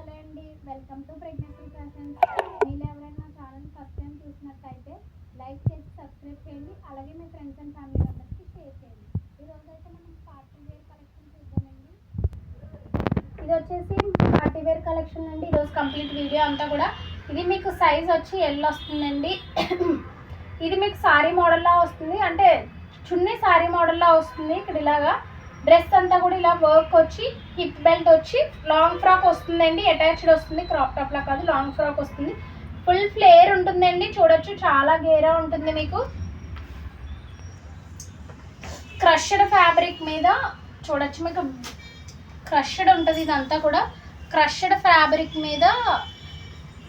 Hello అండి. Welcome to pregnancy fashions. మీరు ఎవరైనా ఛానల్ ఫస్ట్ టైం చూసినట్టయితే లైక్ చేసి సబ్స్క్రైబ్ చేయండి. అలాగే మీ ఫ్రెండ్స్ అండ్ ఫ్యామిలీ మెంబర్స్కి షేర్ చేయండి. ఈరోజు అయితే మనం పార్టీ వేర్ కలెక్షన్ చూద్దామండి. ఇది వచ్చేసి పార్టీ వేర్ కలెక్షన్ అండి. ఈరోజు కంప్లీట్ వీడియో అంతా కూడా. ఇది మీకు సైజ్ వచ్చి ఎల్ వస్తుందండి. ఇది మీకు సారీ మోడల్లా వస్తుంది. అంటే చున్నీ సారీ మోడల్లా వస్తుంది. ఇక్కడ ఇలాగా డ్రెస్ అంతా కూడా ఇలా వర్క్ వచ్చి హిప్ బెల్ట్ వచ్చి లాంగ్ ఫ్రాక్ వస్తుందండి అటాచ్డ్ వస్తుంది క్రాప్ టాప్ లా కాదు లాంగ్ ఫ్రాక్ వస్తుంది. ఫుల్ ఫ్లేర్ ఉంటుందండి చూడొచ్చు చాలా గేరా ఉంటుంది మీకు. క్రష్డ్ ఫ్యాబ్రిక్ మీద చూడొచ్చు మీకు. క్రష్డ్ ఉంటుంది ఇదంతా కూడా. క్రష్డ్ ఫ్యాబ్రిక్ మీద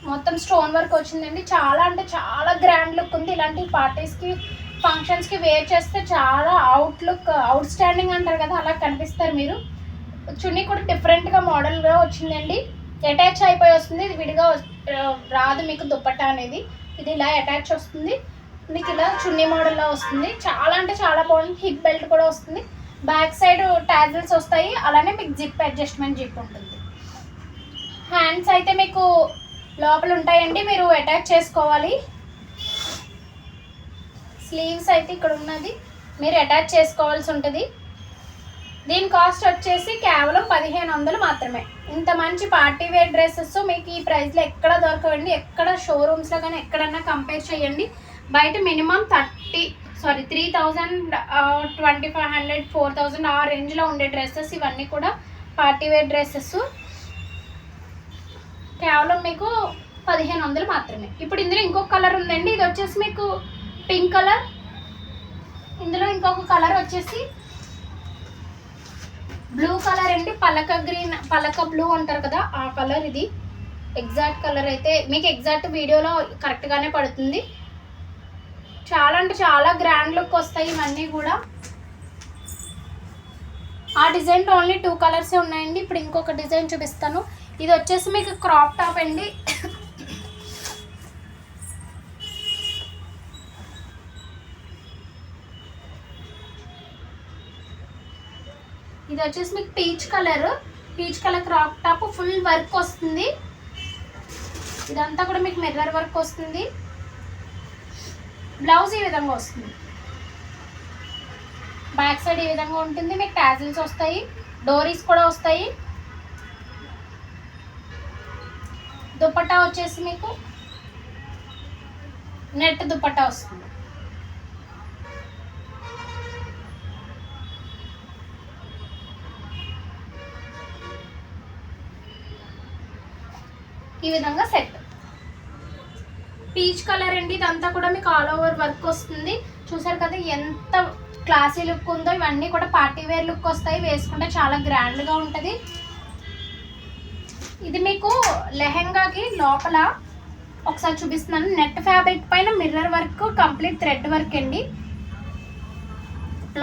మొత్తం స్టోన్ వర్క్ వచ్చిందండి. చాలా అంటే చాలా గ్రాండ్ లుక్ ఉంది. ఇలాంటి పార్టీస్కి ఫంక్షన్స్కి వేర్ చేస్తే చాలా అవుట్ లుక్ అవుట్ స్టాండింగ్ అంటారు కదా అలా కనిపిస్తారు మీరు. చున్నీ కూడా డిఫరెంట్గా మోడల్గా వచ్చిందండి. అటాచ్ అయిపోయి వస్తుంది ఇది విడిగా రాదు మీకు దుప్పట్ట అనేది. ఇది ఇలా అటాచ్ వస్తుంది. మీకు ఇలా చున్నీ మోడల్లో వస్తుంది. చాలా అంటే చాలా బాగుంది. హిప్ బెల్ట్ కూడా వస్తుంది. బ్యాక్ సైడ్ టాజిల్స్ వస్తాయి. అలానే మీకు జిప్ అడ్జస్ట్మెంట్ జిప్ ఉంటుంది. హ్యాండ్స్ అయితే మీకు లోపల ఉంటాయండి. మీరు అటాచ్ చేసుకోవాలి. స్లీవ్స్ అయితే ఇక్కడ ఉన్నది. మీరు అటాచ్ చేసుకోవాల్సి ఉంటుంది. దీని కాస్ట్ వచ్చేసి కేవలం పదిహేను వందలు మాత్రమే. ఇంత మంచి పార్టీ వేర్ డ్రెస్సెస్ మీకు ఈ ప్రైస్లో ఎక్కడ దొరకవండి ఎక్కడ షోరూమ్స్లో కానీ ఎక్కడన్నా కంపేర్ చేయండి. బయట minimum thirty sorry three thousand twenty five hundred four thousand ఆ రేంజ్లో ఉండే డ్రెస్సెస్ ఇవన్నీ కూడా పార్టీ వేర్ డ్రెస్సెస్ కేవలం మీకు పదిహేను వందలు మాత్రమే. ఇప్పుడు ఇందులో ఇంకొక కలర్ ఉందండి. ఇది వచ్చేసి మీకు పింక్ కలర్. ఇందులో ఇంకొక కలర్ వచ్చేసి బ్లూ కలర్ అండి. పలక గ్రీన్ పలక బ్లూ అంటారు కదా ఆ కలర్ ఇది. ఎగ్జాక్ట్ కలర్ అయితే మీకు ఎగ్జాక్ట్ వీడియోలో కరెక్ట్గానే పడుతుంది. చాలా అంటే చాలా గ్రాండ్ లుక్ వస్తాయి ఇవన్నీ కూడా. ఆ డిజైన్ ఓన్లీ టూ కలర్సే ఉన్నాయండి. ఇప్పుడు ఇంకొక డిజైన్ చూపిస్తాను. ఇది వచ్చేసి మీకు క్రాప్ టాప్ అండి. ఇది వచ్చేసి మీకు peach colour peach colour crop top full work వస్తుంది. ఇదంతా కూడా మీకు మిర్రర్ వర్క్ వస్తుంది. బ్లౌజ్ ఈ విధంగా వస్తుంది. బ్యాక్ సైడ్ ఈ విధంగా ఉంటుంది. మీకు ట్యాజిల్స్ వస్తాయి. డోరీస్ కూడా వస్తాయి. దుపట్టా వచ్చేసి మీకు నెట్ దుపట్టా వస్తుంది. ఈ విధంగా సెట్. పీచ్ కలర్ అండి ఇదంతా కూడా మీకు ఆల్ ఓవర్ వర్క్ వస్తుంది. చూసారు కదా ఎంత క్లాసీ లుక్ ఉందో ఇవన్నీ కూడా పార్టీ వేర్ లుక్ వస్తాయి. వేసుకుంటే చాలా గ్రాండ్గా ఉంటుంది. ఇది మీకు లెహెంగాకి లోపల ఒకసారి చూపిస్తున్నాను. నెట్ ఫ్యాబ్రిక్ పైన mirror work complete thread work అండి.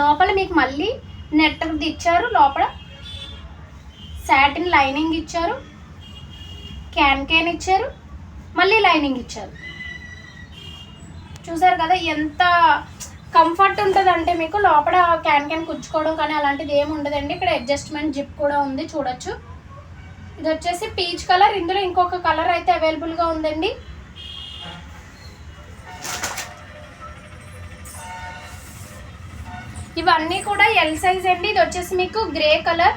లోపల మీకు మళ్ళీ నెట్ ఇచ్చారు. లోపల సాటిన్ లైనింగ్ ఇచ్చారు. క్యాన్ క్యాన్ ఇచ్చారు మళ్ళీ లైనింగ్ ఇచ్చారు. చూసారు కదా ఎంత కంఫర్ట్ ఉంటుంది అంటే మీకు లోపల క్యాన్ క్యాన్ కుచ్చుకోవడం కానీ అలాంటిది ఏమి ఉండదండి. ఇక్కడ అడ్జస్ట్మెంట్ జిప్ కూడా ఉంది చూడొచ్చు. ఇది వచ్చేసి పీచ్ కలర్ ఇందులో ఇంకొక కలర్ అయితే అవైలబుల్గా ఉందండి. ఇవన్నీ కూడా ఎల్ సైజ్ అండి. ఇది వచ్చేసి మీకు grey colour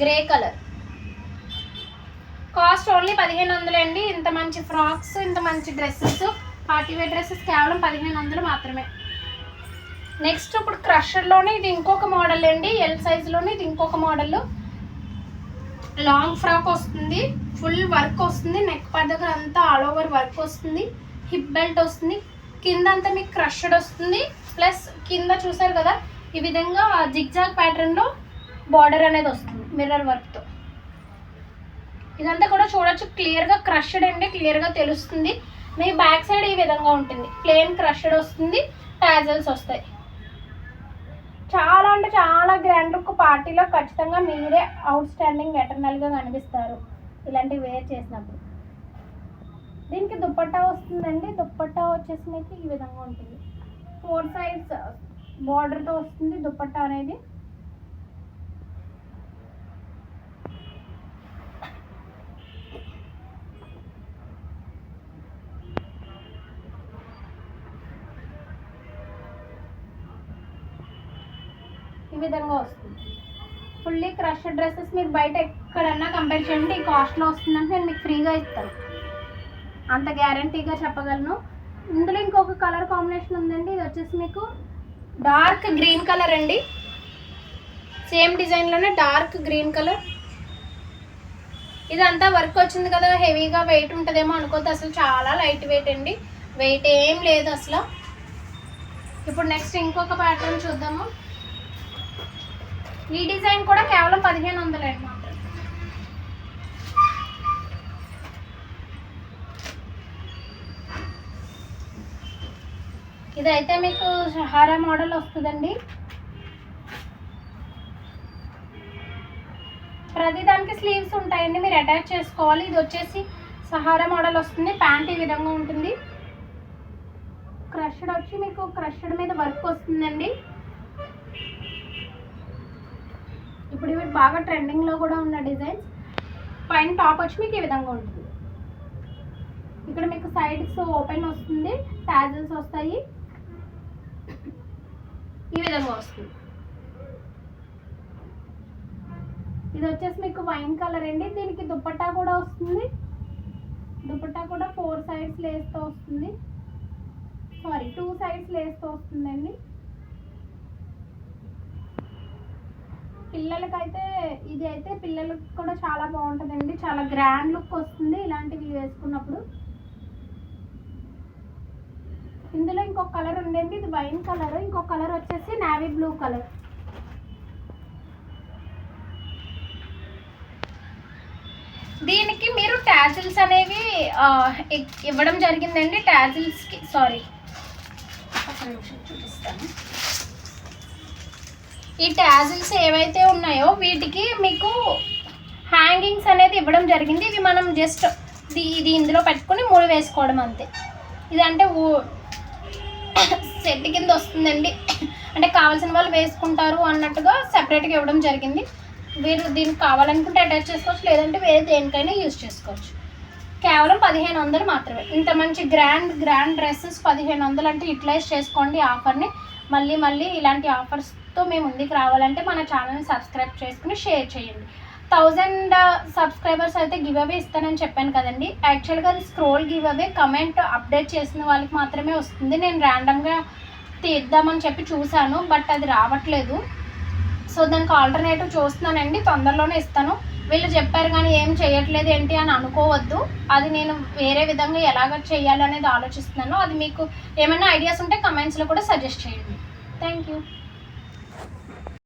grey colour cost only పదిహేను వందలు అండి. ఇంత మంచి ఫ్రాక్స్ ఇంత మంచి డ్రెస్సెస్. పార్టీ వేర్ డ్రెస్సెస్ కేవలం పదిహేను వందలు మాత్రమే. నెక్స్ట్ ఇప్పుడు క్రషర్లోనే ఇది ఇంకొక మోడల్ అండి. ఎల్ సైజులోనే ఇది ఇంకొక మోడల్ లాంగ్ ఫ్రాక్ వస్తుంది. ఫుల్ వర్క్ వస్తుంది. నెక్ పర్ దగ్గర అంతా ఆల్ ఓవర్ వర్క్ వస్తుంది. హిప్ బెల్ట్ వస్తుంది. కింద అంతా మీకు క్రషడ్ వస్తుంది. ప్లస్ కింద చూసారు కదా ఈ విధంగా జిగ్జాగ్ ప్యాటర్న్లో బార్డర్ అనేది వస్తుంది. మిర్రర్ వర్క్తో ఇదంతా కూడా చూడొచ్చు. క్లియర్గా క్రష్డ్ అండి క్లియర్గా తెలుస్తుంది. మీ బ్యాక్ సైడ్ ఈ విధంగా ఉంటుంది. ప్లేన్ క్రష్డ్ వస్తుంది టాజల్స్ వస్తాయి. చాలా అంటే చాలా గ్రాండ్ లుక్ పార్టీలో ఖచ్చితంగా మీరే అవుట్ స్టాండింగ్ ఎటర్నల్గా కనిపిస్తారు. ఇలాంటివి వేర్ చేసినప్పుడు. దీనికి దుప్పట్టా వస్తుందండి. దుప్పట్టా వచ్చేసి మీకు ఈ విధంగా ఉంటుంది. ఫోర్ సైడ్స్ బార్డర్తో వస్తుంది దుప్పట్టా అనేది. ఈ విధంగా వస్తుంది. ఫుల్లీ క్రష్ డ్రెస్సెస్ మీరు బయట ఎక్కడన్నా కంపేర్ చేయండి ఈ కాస్ట్లో వస్తుందంటే నేను మీకు ఫ్రీగా ఇస్తాను. అంత గ్యారంటీగా చెప్పగలను. ఇందులో ఇంకొక కలర్ కాంబినేషన్ ఉందండి ఇది వచ్చేసి మీకు డార్క్ గ్రీన్ కలర్ అండి. సేమ్ డిజైన్లోనే డార్క్ గ్రీన్ కలర్ ఇదంతా వర్క్ వచ్చింది కదా హెవీగా వెయిట్ ఉంటుందేమో అనుకోద్దు అసలు చాలా లైట్ వెయిట్ అండి. వెయిట్ ఏం లేదు అసలు. ఇప్పుడు నెక్స్ట్ ఇంకొక ప్యాటర్న్ చూద్దాము. ఈ డిజైన్ కూడా కేవలం పదిహేను వందలండి అనమాట ఇదైతే మీకు సహారా మోడల్ వస్తుందండి. ప్రతి దానికి స్లీవ్స్ ఉంటాయండి మీరు అటాచ్ చేసుకోవాలి. ఇది వచ్చేసి సహారా మోడల్ వస్తుంది ప్యాంట్ ఈ విధంగా ఉంటుంది. క్రష్డ్ వచ్చి మీకు క్రష్డ్ మీద వర్క్ వస్తుందండి. ఇప్పుడు ఇవి బాగా ట్రెండింగ్లో కూడా ఉన్న డిజైన్స్ పైన టాప్ వచ్చి మీకు ఈ విధంగా ఉంటుంది. ఇక్కడ మీకు సైడ్స్ ఓపెన్ వస్తుంది టాజల్స్ వస్తాయి. ఈ విధంగా వస్తుంది. ఇది వచ్చేసి మీకు వైన్ కలర్ అండి. దీనికి దుప్పట్టా కూడా వస్తుంది. దుపట్టా కూడా ఫోర్ సైడ్స్ లేస్తో వస్తుంది. సారీ టూ సైడ్స్ లేస్తో వస్తుందండి. పిల్లలకైతే ఇది అయితే పిల్లలకి కూడా చాలా బాగుంటుందండి. చాలా గ్రాండ్ లుక్ వస్తుంది ఇలాంటివి వేసుకున్నప్పుడు. ఇందులో ఇంకొక కలర్ ఉండండి ఇది వైన్ కలర్ ఇంకొక కలర్ వచ్చేసి నావీ బ్లూ కలర్ దీనికి మీరు టాజిల్స్ అనేవి ఇవ్వడం జరిగిందండి. టాజిల్స్కి సారీ ఒక నిమిషం చూపిస్తాను. ఈ టాజిల్స్ ఏవైతే ఉన్నాయో వీటికి మీకు హ్యాంగింగ్స్ అనేది ఇవ్వడం జరిగింది. ఇవి మనం జస్ట్ ఇది ఇది ఇందులో పెట్టుకుని మూడు వేసుకోవడం అంతే. ఇదంటే ఊ- సెట్ కింద వస్తుందండి. అంటే కావాల్సిన వాళ్ళు వేసుకుంటారు అన్నట్టుగా సెపరేట్గా ఇవ్వడం జరిగింది. మీరు దీనికి కావాలనుకుంటే అటాచ్ చేసుకోవచ్చు లేదంటే వేరే దేనికైనా యూజ్ చేసుకోవచ్చు. కేవలం పదిహేను వందలు మాత్రమే. ఇంత మంచి గ్రాండ్ గ్రాండ్ డ్రెస్సెస్ పదిహేను వందలు అంటే యూటిలైజ్ చేసుకోండి ఆఫర్ని మళ్ళీ మళ్ళీ ఇలాంటి ఆఫర్స్ ఆఫర్స్తో మేము ముందుకు రావాలంటే మన ఛానల్ని సబ్స్క్రైబ్ చేసుకుని షేర్ చేయండి. థౌజండ్ సబ్స్క్రైబర్స్ అయితే గివ్ అవే ఇస్తానని చెప్పాను కదండి. యాక్చువల్గా అది scroll give away comment update చేసిన వాళ్ళకి మాత్రమే వస్తుంది. నేను ర్యాండమ్గా తీద్దామని చెప్పి చూశాను బట్ అది రావట్లేదు. సో దానికి ఆల్టర్నేటివ్ చూస్తున్నానండి. తొందరలోనే ఇస్తాను. వీళ్ళు చెప్పారు కానీ ఏం చేయట్లేదు ఏంటి అని అనుకోవద్దు. అది నేను వేరే విధంగా ఎలాగ చేయాలి అనేది ఆలోచిస్తున్నాను. అది మీకు ఏమైనా ఐడియాస్ ఉంటే కమెంట్స్లో కూడా సజెస్ట్ చేయండి. Thank you